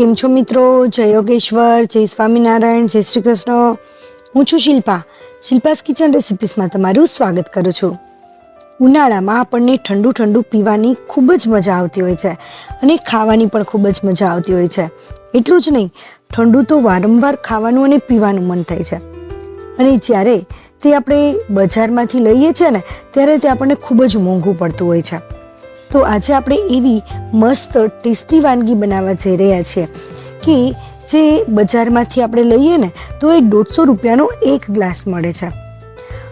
કેમ છો મિત્રો? જય યોગેશ્વર, જય સ્વામિનારાયણ, જય શ્રી કૃષ્ણ. હું છું શિલ્પા. શિલ્પાસ કિચન રેસિપીસમાં તમારું સ્વાગત કરું છું. ઉનાળામાં આપણને ઠંડુ ઠંડુ પીવાની ખૂબ જ મજા આવતી હોય છે અને ખાવાની પણ ખૂબ જ મજા આવતી હોય છે. એટલું જ નહીં, ઠંડુ તો વારંવાર ખાવાનું અને પીવાનું મન થાય છે. અને જ્યારે તે આપણે બજારમાંથી લઈએ છીએ ને, ત્યારે તે આપણને ખૂબ જ મોંઘું પડતું હોય છે. તો આજે આપણે એવી મસ્ત, ટેસ્ટી વાનગી બનાવવા જઈ રહ્યા છીએ કે જે બજારમાંથી આપણે લઈએ ને, તો એ દોઢસો રૂપિયાનો એક ગ્લાસ મળે છે.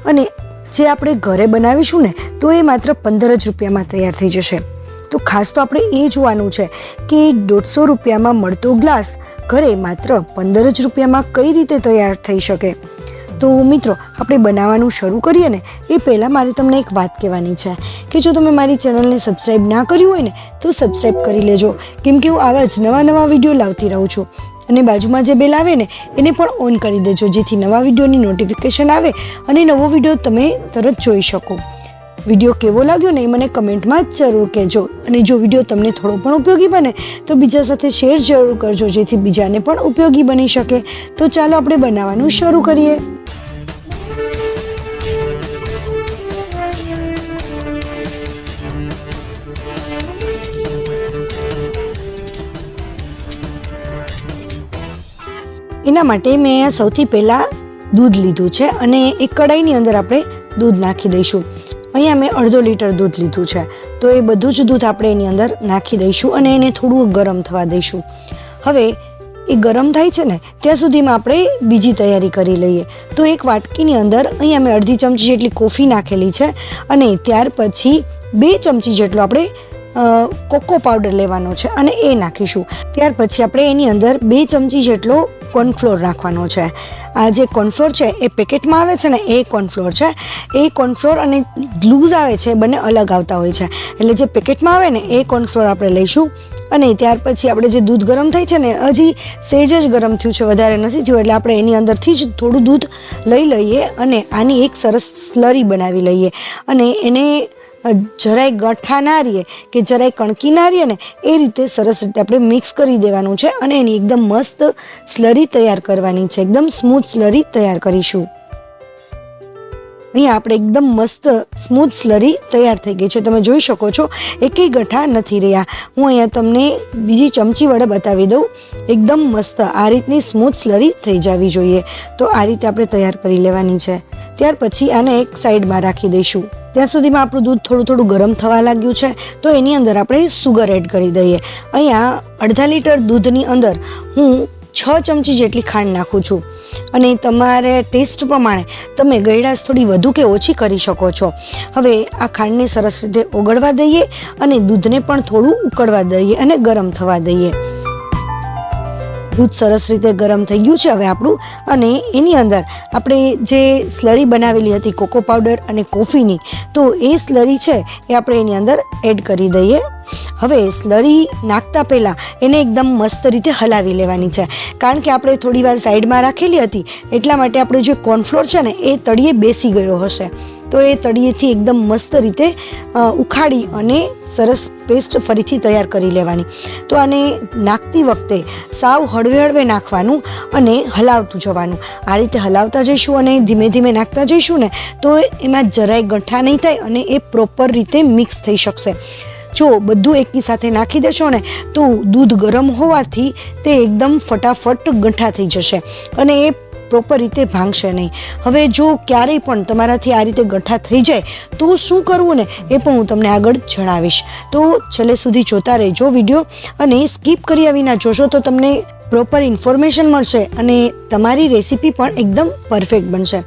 અને જે આપણે ઘરે બનાવીશું ને, તો એ માત્ર પંદર જ રૂપિયામાં તૈયાર થઈ જશે. તો ખાસ તો આપણે એ જોવાનું છે કે દોઢસો રૂપિયામાં મળતો ગ્લાસ ઘરે માત્ર પંદર જ રૂપિયામાં કઈ રીતે તૈયાર થઈ શકે? તો મિત્રો, આપણે બનાવવાનું શરૂ કરીએ ને, એ પહેલાં મારે તમને એક વાત કહેવાની છે કે જો તમે મારી ચેનલને સબસ્ક્રાઈબ ના કર્યું હોય ને, તો સબસ્ક્રાઈબ કરી લેજો. કેમ કે હું આવા જ નવા નવા વીડિયો લાવતી રહું છું. અને બાજુમાં જે બેલ આવે ને, એને પણ ઓન કરી દેજો, જેથી નવા વિડીયોની નોટિફિકેશન આવે અને નવો વીડિયો તમે તરત જોઈ શકો. વીડિયો કેવો લાગ્યો ને, એ મને કમેન્ટમાં જરૂર કહેજો. અને જો વીડિયો તમને થોડો પણ ઉપયોગી બને, તો બીજા સાથે શેર જરૂર કરજો, જેથી બીજાને પણ ઉપયોગી બની શકે. તો ચાલો આપણે બનાવવાનું શરૂ કરીએ. એના માટે મેં સૌથી પહેલાં દૂધ લીધું છે અને એક કડાઈની અંદર આપણે દૂધ નાખી દઈશું. અહીંયા મેં અડધો લીટર દૂધ લીધું છે. તો એ બધું જ દૂધ આપણે એની અંદર નાખી દઈશું અને એને થોડું ગરમ થવા દઈશું. હવે એ ગરમ થાય છે ને, ત્યાં સુધીમાં આપણે બીજી તૈયારી કરી લઈએ. તો એક વાટકીની અંદર અહીંયા મેં અડધી ચમચી જેટલી કોફી નાખેલી છે અને ત્યાર પછી બે ચમચી જેટલો આપણે કોકો પાવડર લેવાનો છે અને એ નાખીશું. ત્યાર પછી આપણે એની અંદર બે ચમચી જેટલો કોર્નફ્લોર નાખવાનો છે. આ જે કોર્નફ્લોર છે, એ પેકેટમાં આવે છે ને, એ કોર્નફ્લોર છે. એ કોર્નફ્લોર અને ગ્લુઝ આવે છે બંને અલગ આવતા હોય છે. એટલે જે પેકેટમાં આવે ને, એ કોર્નફ્લોર આપણે લઈશું. અને ત્યાર પછી આપણે જે દૂધ ગરમ થઈ છે ને હજી સેજ જ ગરમ થયું છે, વધારે નથી થયું. એટલે આપણે એની અંદરથી જ થોડું દૂધ લઈ લઈએ અને આની એક સરસ સ્લરી બનાવી લઈએ. અને એને જરાય ગઠ્ઠા ના રહીએ કે જરાય કણકી ના રહીએ ને, એ રીતે સરસ રીતે આપણે મિક્સ કરી દેવાનું છે અને એની એકદમ મસ્ત સ્લરી તૈયાર કરવાની છે. એકદમ સ્મૂથ સ્લરી તૈયાર કરીશું. અહીંયા આપણે એકદમ મસ્ત સ્મૂથ સ્લરી તૈયાર થઈ ગઈ છે. તમે જોઈ શકો છો, એકેય ગઠ્ઠા નથી રહ્યા. હું અહીંયા તમને બીજી ચમચી વડે બતાવી દઉં. એકદમ મસ્ત આ રીતની સ્મૂથ સ્લરી થઈ જવી જોઈએ. તો આ રીતે આપણે તૈયાર કરી લેવાની છે. ત્યાર પછી આને એક સાઈડમાં રાખી દઈશું. ત્યાં સુધીમાં આપણું દૂધ થોડું થોડું ગરમ થવા લાગ્યું છે, તો એની અંદર આપણે સુગર એડ કરી દઈએ. અહીંયા અડધા લીટર દૂધની અંદર હું છ ચમચી જેટલી ખાંડ નાખું છું. અને તમારે ટેસ્ટ પ્રમાણે તમે ગળાશ થોડી વધુ કે ઓછી કરી શકો છો. હવે આ ખાંડને સરસ રીતે ઓગળવા દઈએ અને દૂધને પણ થોડું ઉકળવા દઈએ અને ગરમ થવા દઈએ. દૂધ સરસ રીતે ગરમ થઈ ગયું છે હવે આપણું. અને એની અંદર આપણે જે સ્લરી બનાવેલી હતી કોકો પાવડર અને કોફીની, તો એ સ્લરી છે એ આપણે એની અંદર એડ કરી દઈએ. હવે સ્લરી નાખતા પહેલાં એને એકદમ મસ્ત રીતે હલાવી લેવાની છે. કારણ કે આપણે થોડી વાર સાઈડમાં રાખેલી હતી, એટલા માટે આપણે જે કોર્નફ્લોર છે ને એ તળિયે બેસી ગયો હશે. તો એ તળિયેથી એકદમ મસ્ત રીતે ઉખાડી અને સરસ પેસ્ટ ફરીથી તૈયાર કરી લેવાની. તો આને નાખતી વખતે સાવ હળવે હળવે નાખવાનું અને હલાવતું જવાનું. આ રીતે હલાવતા જઈશું અને ધીમે ધીમે નાખતા જઈશું ને, તો એમાં જરાય ગંઠા નહીં થાય અને એ પ્રોપર રીતે મિક્સ થઈ શકશે. જો બધું એકી સાથે નાખી દેશો ને, તો દૂધ ગરમ હોવાથી તે એકદમ ફટાફટ ગંઠા થઈ જશે. અને એ પ્રોપર રીતે ભાંગશે નહીં. હવે જો ક્યારેય પણ તમારાથી આ રીતે ગઠ્ઠા થઈ જાય, તો શું કરવું ને એ પણ હું તમને આગળ જણાવીશ. તો છેલ્લે સુધી જોતા રહેજો વીડિયો અને સ્કીપ કર્યા વિના જોશો તો તમને પ્રોપર ઇન્ફોર્મેશન મળશે અને તમારી રેસીપી પણ એકદમ પરફેક્ટ બનશે.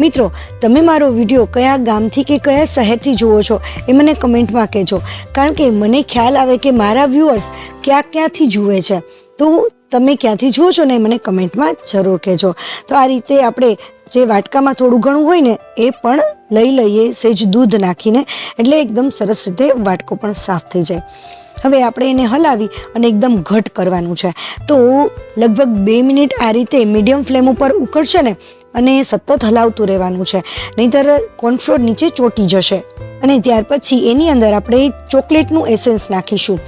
મિત્રો, તમે મારો વીડિયો કયા ગામથી કે કયા શહેરથી જુઓ છો એ મને કમેન્ટમાં કહેજો. કારણ કે મને ખ્યાલ આવે કે મારા વ્યૂઅર્સ ક્યાં ક્યાંથી જુએ છે. તો તમે ક્યાંથી જુઓ છો ને મને કમેન્ટમાં જરૂર કહેજો. તો આ રીતે આપણે જે વાટકામાં થોડું ઘણું હોય ને એ પણ લઈ લઈએ, સેજ દૂધ નાખીને, એટલે એકદમ સરસ રીતે વાટકો પણ સાફ થઈ જાય. હવે આપણે એને હલાવી અને એકદમ ઘટ કરવાનું છે. તો લગભગ બે મિનિટ આ રીતે મીડિયમ ફ્લેમ ઉપર ઉકળશે ને અને સતત હલાવતું રહેવાનું છે. નહીંતર કોર્નફ્લોર નીચે ચોટી જશે. અને ત્યાર પછી એની અંદર આપણે ચોકલેટનું એસેન્સ નાખીશું.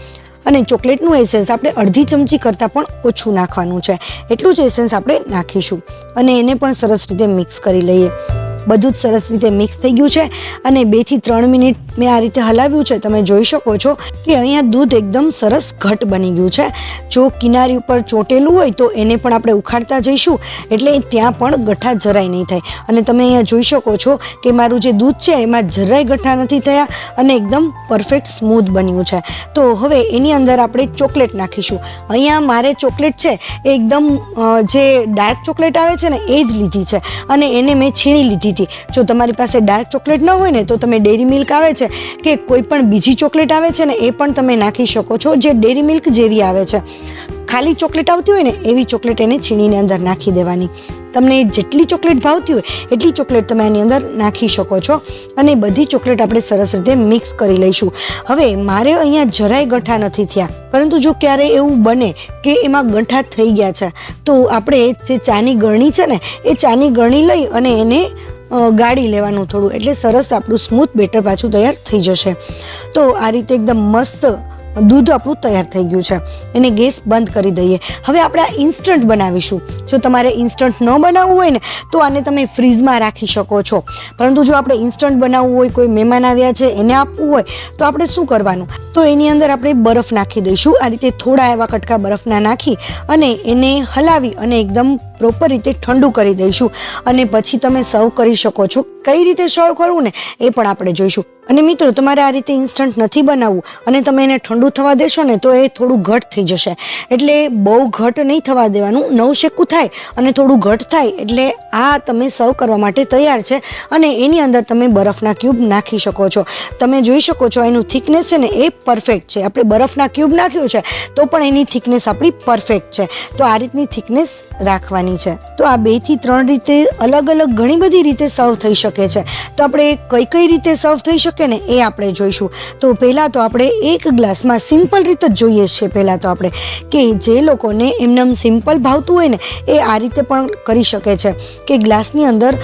અને ચોકલેટનું એસેન્સ આપણે અડધી ચમચી કરતાં પણ ઓછું નાખવાનું છે. એટલું જ એસેન્સ આપણે નાખીશું. અને એને પણ સરસ રીતે મિક્સ કરી લઈએ. બધું જ સરસ રીતે મિક્સ થઈ ગયું છે. અને બેથી ત્રણ મિનિટ મેં આ રીતે હલાવ્યું છે, તમે જોઈ શકો છો કે અહીંયા દૂધ એકદમ સરસ ઘટ બની ગયું છે. જો કિનારી ઉપર ચોટેલું હોય તો એને પણ આપણે ઉખાડતા જઈશું, એટલે ત્યાં પણ ગઠ્ઠા જરાય નહીં થાય. અને તમે અહીંયા જોઈ શકો છો કે મારું જે દૂધ છે, એમાં જરાય ગઠ્ઠા નથી થયા અને એકદમ પરફેક્ટ સ્મૂથ બન્યું છે. તો હવે એની અંદર આપણે ચોકલેટ નાખીશું. અહીંયા મારે ચોકલેટ છે, એ એકદમ જે ડાર્ક ચોકલેટ આવે છે ને, એ જ લીધી છે. અને એને મેં છીણી લીધી હતી. જો તમારી પાસે ડાર્ક ચોકલેટ ન હોય ને, તો તમે ડેરી મિલ્ક આવે છે કે કોઈ પણ બીજી ચોકલેટ આવે છે ને એ પણ તમે નાખી શકો છો, જે ડેરી મિલ્ક જેવી આવે છે. ખાલી ચોકલેટ આવતી હોય ને એવી ચોકલેટ એને છીણીને અંદર નાખી દેવાની. તમને જેટલી ચોકલેટ ભાવતી હોય, એટલી ચોકલેટ તમે આની અંદર નાખી શકો છો અને બધી ચોકલેટ આપણે સરસ રીતે મિક્સ કરી લઈશું. હવે મારે અહીંયા જરાય ગંઠા નથી થયા, પરંતુ જો ક્યારે એવું બને કે એમાં ગંઠા થઈ ગયા છે, તો આપણે જે ચાની ગરણી છે ને, એ ચાની ગરણી લઈ અને એને ગાળી લેવાનું થોડું. એટલે સરસ આપણું સ્મૂથ બેટર પાછું તૈયાર થઈ જશે. તો આ રીતે એકદમ મસ્ત દૂધ આપણું તૈયાર થઈ ગયું છે. એને ગેસ બંધ કરી દઈએ. હવે આપણે આ ઇન્સ્ટન્ટ બનાવીશું. જો તમારે ઇન્સ્ટન્ટ ન બનાવવું હોય ને, તો આને તમે ફ્રીઝમાં રાખી શકો છો. પરંતુ જો આપણે ઇન્સ્ટન્ટ બનાવવું હોય, કોઈ મહેમાન આવ્યા છે, એને આપવું હોય, તો આપણે શું કરવાનું? તો એની અંદર આપણે બરફ નાખી દઈશું. આ રીતે થોડા એવા કટકા બરફના નાખી અને એને હલાવી અને એકદમ પ્રોપર રીતે ઠંડુ કરી દઈશું. અને પછી તમે સર્વ કરી શકો છો. કઈ રીતે સર્વ કરવું ને, એ પણ આપણે જોઈશું. અને મિત્રો, તમારે આ રીતે ઇન્સ્ટન્ટ નથી બનાવવું અને તમે એને ઠંડુ થવા દેશો ને તો એ થોડું ઘટ થઈ જશે. એટલે બહુ ઘટ નહીં થવા દેવાનું, નવ શેકું થાય અને થોડું ઘટ થાય એટલે આ તમે સર્વ કરવા માટે તૈયાર છે અને એની અંદર તમે બરફના ક્યુબ નાખી શકો છો. તમે જોઈ શકો છો એનું થિકનેસ છે ને એ પરફેક્ટ છે. આપણે બરફના ક્યુબ નાખ્યું છે તો પણ એની થિકનેસ આપણી પરફેક્ટ છે. તો આ રીતની થિકનેસ રાખવાની છે. તો આ બેથી ત્રણ રીતે અલગ અલગ ઘણી બધી રીતે સર્વ થઈ શકે છે. તો આપણે કઈ કઈ રીતે સર્વ થઈ શકે ને એ આપણે જોઈશું. તો પહેલાં તો આપણે એક ગ્લાસમાં સિમ્પલ રીતે જ જોઈએ છે. પહેલાં તો આપણે કે જે લોકોને એમનેમ સિમ્પલ ભાવતું હોય ને, એ આ રીતે પણ કરી શકે છે કે ગ્લાસની અંદર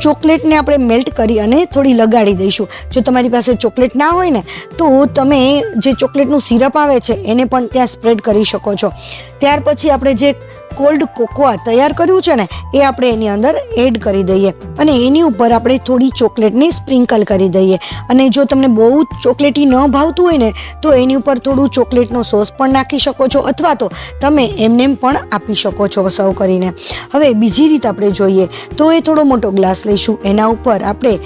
ચોકલેટને આપણે મેલ્ટ કરી અને થોડી લગાડી દઈશું. જો તમારી પાસે ચોકલેટ ના હોય ને, તો તમે જે ચોકલેટનું સિરપ આવે છે, એને પણ ત્યાં સ્પ્રેડ કરી શકો છો. ત્યાર પછી આપણે જે કોલ્ડ કોકોઆ તૈયાર કર્યું છે ને, એ આપણે એની અંદર એડ કરી દઈએ. અને એની ઉપર આપણે થોડી ચોકલેટની સ્પ્રિંકલ કરી દઈએ. અને જો તમને બહુ ચોકલેટી ન ભાવતું હોય ને, તો એની ઉપર થોડું ચોકલેટનો સોસ પણ નાખી શકો છો, અથવા તો તમે એમનેમ પણ આપી શકો છો સર્વ કરીને. હવે બીજી રીત આપણે જોઈએ, તો એ થોડો મોટો ગ્લાસ લઈશું. એના ઉપર આપણે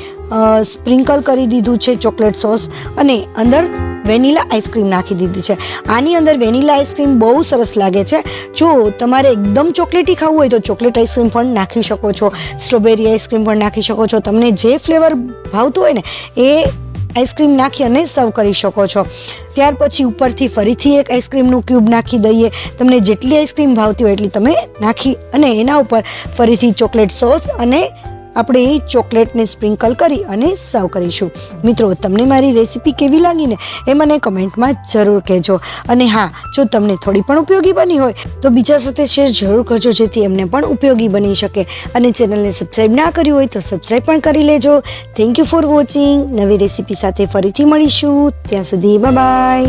સ્પ્રિંકલ કરી દીધું છે ચોકલેટ સોસ અને અંદર વેનીલા આઈસ્ક્રીમ નાખી દીધી છે. આની અંદર વેનીલા આઈસ્ક્રીમ બહુ સરસ લાગે છે. જો તમારે એકદમ ચોકલેટી ખાવું હોય તો ચોકલેટ આઈસ્ક્રીમ પણ નાખી શકો છો. સ્ટ્રોબેરી આઈસ્ક્રીમ પણ નાખી શકો છો. તમને જે ફ્લેવર ભાવતું હોય ને, એ આઈસ્ક્રીમ નાખી અને સર્વ કરી શકો છો. ત્યાર પછી ઉપરથી ફરીથી એક આઈસ્ક્રીમનું ક્યુબ નાખી દઈએ. તમને જેટલી આઈસ્ક્રીમ ભાવતી હોય એટલી તમે નાખી અને એના ઉપર ફરીથી ચોકલેટ સોસ અને આપણે એ ચોકલેટને સ્પ્રિંકલ કરી અને સર્વ કરીશું. મિત્રો, તમને મારી રેસીપી કેવી લાગીને એ મને કમેન્ટમાં જરૂર કહેજો. અને હા, જો તમને થોડી પણ ઉપયોગી બની હોય, તો બીજા સાથે શેર જરૂર કરજો, જેથી એમને પણ ઉપયોગી બની શકે. અને ચેનલને સબસ્ક્રાઈબ ના કરી હોય, તો સબસ્ક્રાઈબ પણ કરી લેજો. થેન્ક યુ ફોર વોચિંગ નવી રેસીપી સાથે ફરીથી મળીશું. ત્યાં સુધી બાય